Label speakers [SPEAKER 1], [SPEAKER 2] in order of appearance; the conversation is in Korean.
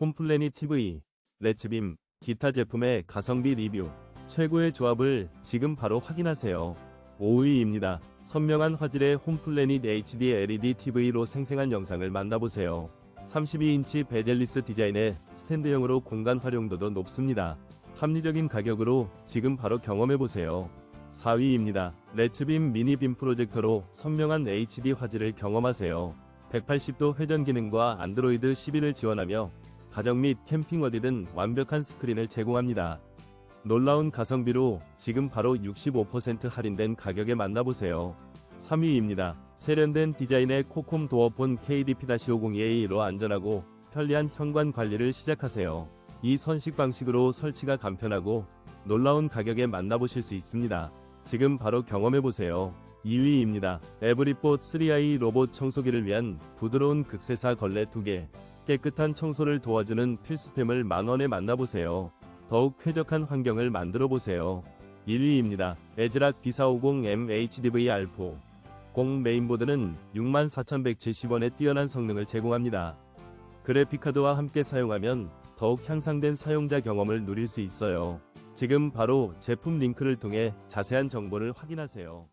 [SPEAKER 1] 홈플래닛 TV, 레츠빔, 기타 제품의 가성비 리뷰, 최고의 조합을 지금 바로 확인하세요. 5위입니다. 선명한 화질의 홈플래닛 HD LED TV로 생생한 영상을 만나보세요. 32인치 베젤리스 디자인의 스탠드형으로 공간 활용도도 높습니다. 합리적인 가격으로 지금 바로 경험해보세요. 4위입니다. 레츠빔 미니빔 프로젝터로 선명한 HD 화질을 경험하세요. 180도 회전 기능과 안드로이드 11을 지원하며 가정 및 캠핑 어디든 완벽한 스크린을 제공합니다. 놀라운 가성비로 지금 바로 65% 할인된 가격에 만나보세요. 3위입니다. 세련된 디자인의 코콤 도어폰 KDP-502A로 안전하고 편리한 현관 관리를 시작하세요. 이 선식 방식으로 설치가 간편하고 놀라운 가격에 만나보실 수 있습니다. 지금 바로 경험해보세요. 2위입니다. 에브리봇 3i 로봇 청소기를 위한 부드러운 극세사 걸레 2개, 깨끗한 청소를 도와주는 필수템을 만원에 만나보세요. 더욱 쾌적한 환경을 만들어 보세요. 1위입니다. 에즈락 B450M HDV R4 공 메인보드는 64,170원의 뛰어난 성능을 제공합니다. 그래픽카드와 함께 사용하면 더욱 향상된 사용자 경험을 누릴 수 있어요. 지금 바로 제품 링크를 통해 자세한 정보를 확인하세요.